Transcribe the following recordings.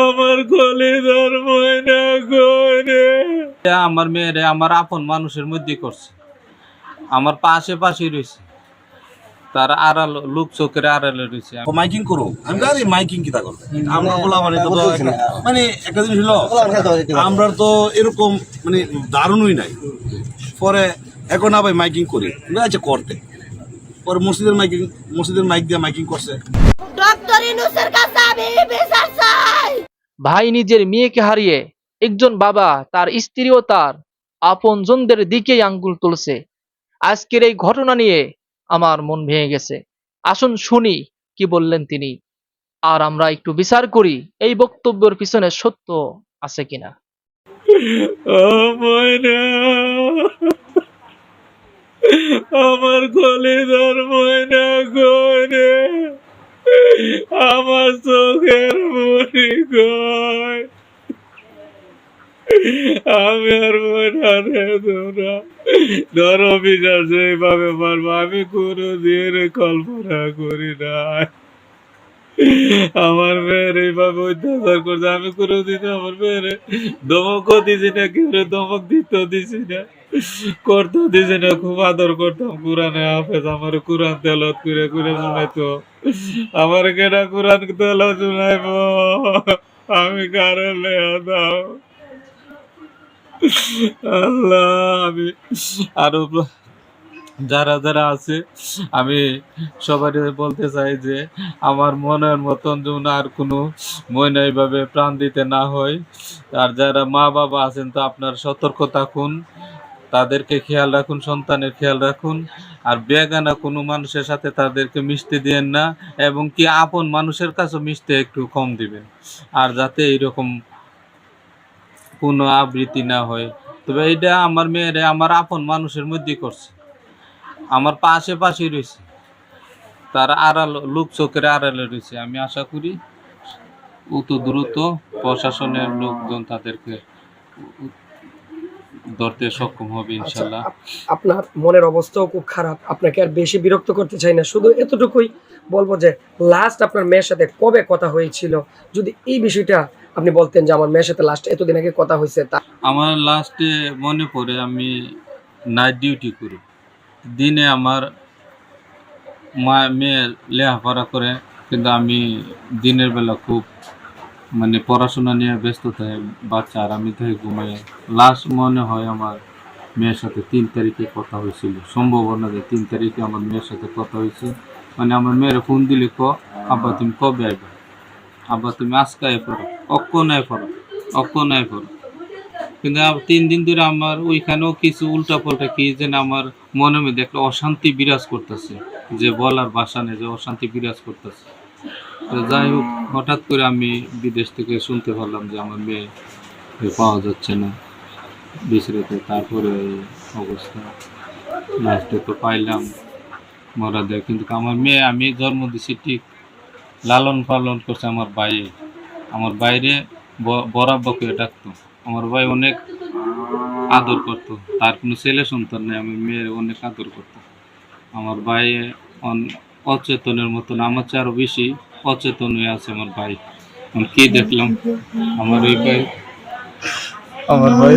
আমার কলিদার ময়না করে আমার মেয়েরে আমার আপন মানুষের মধ্যে করছে। আমার পাশে পাশে রয়েছে। তার আড়াল লোক চোখের আড়ালে রয়েছে। মাইকিং করো আমি জানি মাইকিং কিতা করবে। আমরা বলা মানে তো মানে একটা জিনিস হলো আমরা তো এরকম মানে দারুণই নাই। পরে এখন আবার মাইকিং করি। আছে করতে। পরে মসজিদের মাইকিং মসজিদের মাইক দিয়ে মাইকিং করছে। ডক্টর ইনুসের কাছে আমি বিচার চাই। ভাই নিজের মেয়েকে হারিয়ে একজন বাবা তার স্ত্রী ও তার আপনজনদের দিকেই আঙ্গুল তুলছে। আজকের এই ঘটনা নিয়ে আমার মন ভেঙে গেছে। আসুন শুনি কি বললেন তিনি। আর আমরা একটু বিচার করি এই বক্তব্যের পিছনে সত্য আছে কিনা। আমার কলিদার ময়না করে আমার চোখের মনি গয় আমি আর ময়না রে তোরা ধর অভিযান যেভাবে পারব, আমি কোনো দিন কল্পনা করি নাই। আমার মেয়ের এইভাবে অত্যাচার করছে, আমি কোনোদিন আমার মেয়ের। দমক দিছি না কেউ দমক দিত দিছি না করতে দিছি না, খুব আদর করতাম কোরআনে হাফেজ, আমার কোরআন তেলত করে করে শোনাইতো আমার কেনা কোরআন তেলত শোনাইব? আমি কারণ দাও? আল্লাহ, আমি আরও যারা যারা আছে, আমি সবাই বলতে চাই যে আমার মনের মতন যেন আর কোনো ময়না এইভাবে প্রাণ দিতে না হয়। আর যারা মা বাবা আছেন, তো আপনার সতর্ক থাকুন, তাদেরকে খেয়াল রাখুন, সন্তানের খেয়াল রাখুন। আর বেগানা কোনো মানুষের সাথে তাদেরকে মিশতে দিয়েন না, এবং কি আপন মানুষের কাছেও মিশতে একটু কম দিবেন। আর যাতে এইরকম কোনো আবৃত্তি না হয়। তবে এইটা আমার মেয়েরে, আমার আপন মানুষের মধ্যেই করছে। আমার পাশে পাশে রয়েছে। তার আড়াল লোক চোখের আড়ালে রয়েছে। আমি আশা করি অত দ্রুত প্রশাসনের লোকজন তাদেরকে ধরতে সক্ষম হবে ইনশাল্লাহ। আপনার মনের অবস্থাও খুব খারাপ। আপনাকে আর বেশি বিরক্ত করতে চাই না। শুধু এতটুকুই বলব যে লাস্ট আপনার মেয়ের সাথে কবে কথা হয়েছিল? যদি এই বিষয়টা আপনি বলতেন যে আমার মেয়ের সাথে লাস্ট এতদিন আগে কথা হয়েছে তা আমার লাস্টে মনে পড়ে আমি নাইট ডিউটি করি। দিনে আমার মা মেয়ে লেখাপড়া করে, কিন্তু আমি দিনের বেলা খুব মানে পড়াশোনা নিয়ে ব্যস্ত থাকে, বাচ্চা আর আমি থেকে ঘুমাই। লাস্ট মনে হয় আমার মেয়ের সাথে তিন তারিখে কথা হয়েছিল। সম্ভাবনা যে তিন তারিখে আমার মেয়ের সাথে কথা হয়েছে। মানে আমার মেয়ের ফোন দিলে ক, আব্বা, তুমি কবে আইবা? আব্বা, তুমি আজকে আয় পড়ো অক্ষণ আয় পড়ো অক্ষণ আয় পড়ো? কিন্তু তিন দিন ধরে আমার ওইখানেও কিছু উল্টা পাল্টা কি যেন আমার মনে মধ্যে একটা অশান্তি বিরাজ করতেছে, যে বলার ভাষা নেই, যে অশান্তি বিরাজ করতেছে। তো যাই হোক, হঠাৎ করে আমি বিদেশ থেকে শুনতে পারলাম যে আমার মেয়ে পাওয়া যাচ্ছে না। বিছড়েতে তারপরে অবস্থা। লাস্টে তো পাইলাম মরা দেয়। কিন্তু আমার মেয়ে, আমি জন্ম দিছি ঠিক লালন পালন করছে আমার বাইরে আমার বাইরে বরাব্বাকে ডাকতো। আমার ভাই অনেক আদর করতো। তার কোনো ছেলে সন্তান নেই আমি মেয়ের অনেক আদর করতো। আমার ভাই অন- অচেতনের মতন আমার চেয়ে আরও বেশি অচেতন হয়ে আছে আমার ভাই। আমি কি দেখলাম? আমার ওই ভাই। আমার ভাই।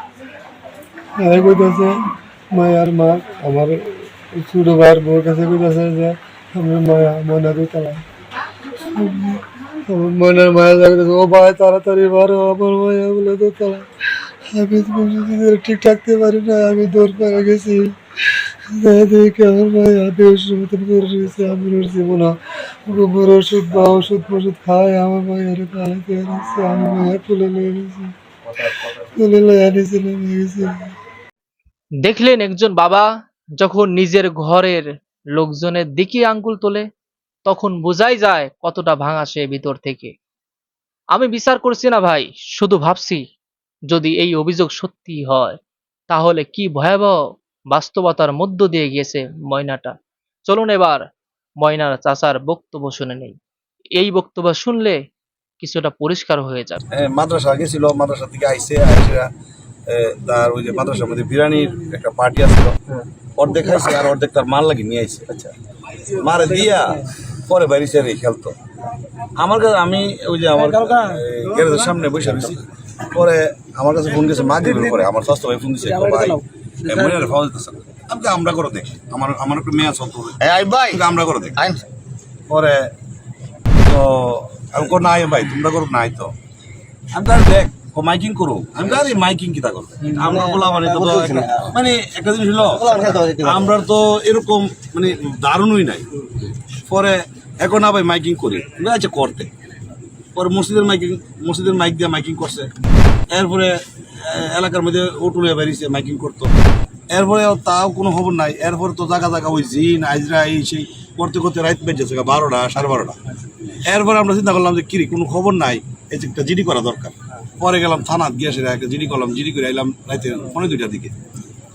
আরে কইতেছে, মায়ার মা, আমার ছোট ভাইয়ের বউর কাছে কইতেছে যে, আমি মায়া আমার ময়নার মায়া যাইতেছে ও ভাই, তাড়াতাড়ি বারো আমার মায়া বলে দিতাম আমি ঠিক থাকতে পারি না, আমি দৌড় পেয়ে গেছি। আমার মায়া বেউসের মতন করে রয়েছে, আমি রয়েছি মনে গোবর ওষুধ বা ওষুধ ফষুধ খায় আমার মায়ের রয়েছে আমি মায়া তুলে নিয়ে গেছি তুলে গেছি। দেখলেন একজন বাবা যখন নিজের ঘরের লোকজনের দিকে আঙ্গুল তোলে, তখন বোঝাই যায় কতটা ভাঙা সে ভিতর থেকে। আমি বিচার করছি না ভাই, শুধু ভাবছি যদি এই অভিযোগ সত্যি হয়, তাহলে কি ভয়াবহ বাস্তবতার মধ্য দিয়ে গিয়েছে ময়নাটা। চলুন এবার ময়নার চাচার বক্তব্য শুনে নেই। এই বক্তব্য শুনলে কিছুটা পরিষ্কার হয়ে যাবে। মাদ্রাসা গেছিল, মাদ্রাসা থেকে আইসে, আইসা তার ওই যে মাদ্রাসার মধ্যে বিরিয়ানির একটা পার্টি আসছিল। অর্ধেক খাইছে আর অর্ধেক তার মাল লাগি নিয়ে আইসে আচ্ছা। মারে দিয়া পরে বাইরে রে খেলতো। আমার কাছে আমি ওই যে আমার গ্যারেজের সামনে বসে রয়েছি পরে আমার কাছে ফোন গেছে মাগরিবের পরে? আমার স্বাস্থ্য ভাই ফোন দিছে ভাই এ, মনিয়ারে দিতেছে না। আমি আমরা করে দেখি। আমার আমার একটা মেয়ে আছে তো ভাই। আমরা করে দেখি। পরে তো আমি কো নাই ভাই তোমরা করো নাই তো। আমি তার দেখ মাইকিং করো আমি আরে মাইকিং কিতা করো আমরা বলা মানে তো মানে একটা জিনিস হলো আমরা তো এরকম মানে দারুণই নাই। পরে এখন ভাই মাইকিং করি। আচ্ছা করতে। পরে মসজিদের মাইকিং মসজিদের মাইক দিয়ে মাইকিং করছে। এরপরে এলাকার মধ্যে ওটুলে বেরিয়েছে মাইকিং করতো। এরপরে তাও কোনো খবর নাই। এরপরে তো জায়গা জায়গা ওই জিন আজরা এই সেই করতে করতে রাত বেজেছে বারোটা সাড়ে বারোটা। এরপরে আমরা চিন্তা করলাম যে কিরি কোনো খবর নাই। এই যে একটা জিডি করা দরকার। পরে গেলাম থানাত গিয়ে সেটা একটা জিডি করলাম জিডি করে আইলাম রাতে পনেরো দুইটার দিকে।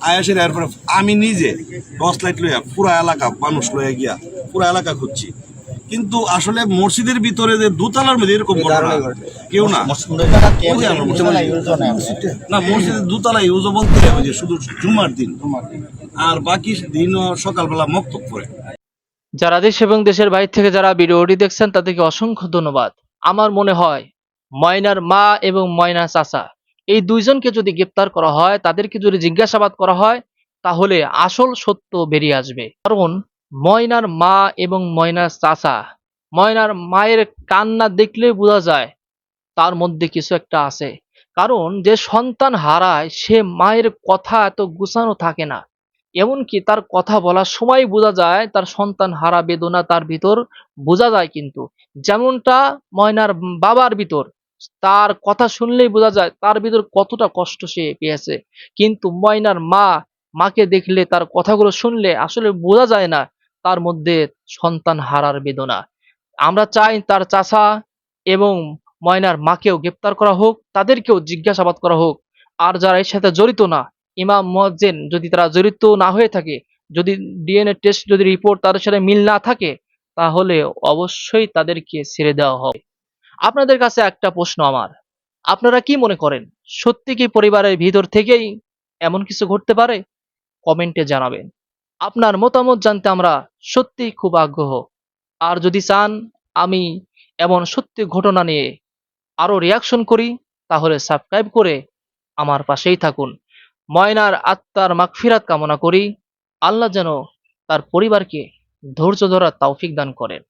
আয়া সেটা এরপরে আমি নিজে টর্চ লাইট লইয়া পুরা এলাকা মানুষ লইয়া গিয়া পুরা এলাকা খুঁজছি। কিন্তু আসলে মসজিদের ভিতরে যে দোতলার মধ্যে এরকম ঘটনা কেউ না। না মসজিদের দোতলা ইউজও বলতে ওই যে শুধু জুমার দিন। আর বাকি দিনও সকালবেলা মক্তব করে যারা দেশ এবং দেশের বাইরে থেকে যারা ভিডিওটি দেখছেন তাদেরকে অসংখ্য ধন্যবাদ। আমার মনে হয় ময়নার মা এবং ময়না চাচা। এই দুইজনকে যদি গ্রেপ্তার করা হয়, তাদেরকে যদি জিজ্ঞাসাবাদ করা হয়, তাহলে আসল সত্য বেরিয়ে আসবে। কারণ ময়নার মা এবং ময়নার চাচা ময়নার মায়ের কান্না দেখলেই বোঝা যায়, তার মধ্যে কিছু একটা আছে। কারণ যে সন্তান হারায়, সে মায়ের কথা এত গুছানো থাকে না। এমনকি তার কথা বলার সময় বোঝা যায়, তার সন্তান হারা বেদনা তার ভিতর বোঝা যায় কিন্তু। যেমনটা ময়নার বাবার ভিতর তার কথা শুনলেই বোঝা যায় তার ভিতর কতটা কষ্ট সে পেয়েছে। কিন্তু ময়নার মা, মাকে দেখলে, তার কথাগুলো শুনলে আসলে বোঝা যায় না তার মধ্যে সন্তান হারার বেদনা। আমরা চাই তার চাচা এবং ময়নার মাকেও গ্রেপ্তার করা হোক, তাদেরকেও জিজ্ঞাসাবাদ করা হোক। আর যারা এর সাথে জড়িত না, ইমাম মুয়াজ্জিন যদি তারা জড়িত না হয়ে থাকে, যদি ডিএনএ টেস্ট যদি রিপোর্ট তাদের সাথে মিল না থাকে, তাহলে অবশ্যই তাদেরকে ছেড়ে দেওয়া হবে। আপনাদের কাছে একটা প্রশ্ন আমার। আপনারা কি মনে করেন, সত্যি কি পরিবারের ভিতর থেকেই এমন কিছু ঘটতে পারে? কমেন্টে জানাবেন। আপনার মতামত জানতে আমরা সত্যিই খুব আগ্রহ। আর যদি চান আমি এমন সত্যি ঘটনা নিয়ে আরও রিয়াকশন করি, তাহলে সাবস্ক্রাইব করে আমার পাশেই থাকুন। ময়নার আত্মার মাগফিরাত কামনা করি। আল্লাহ যেন তার পরিবারকে ধৈর্য ধরার তৌফিক দান করেন।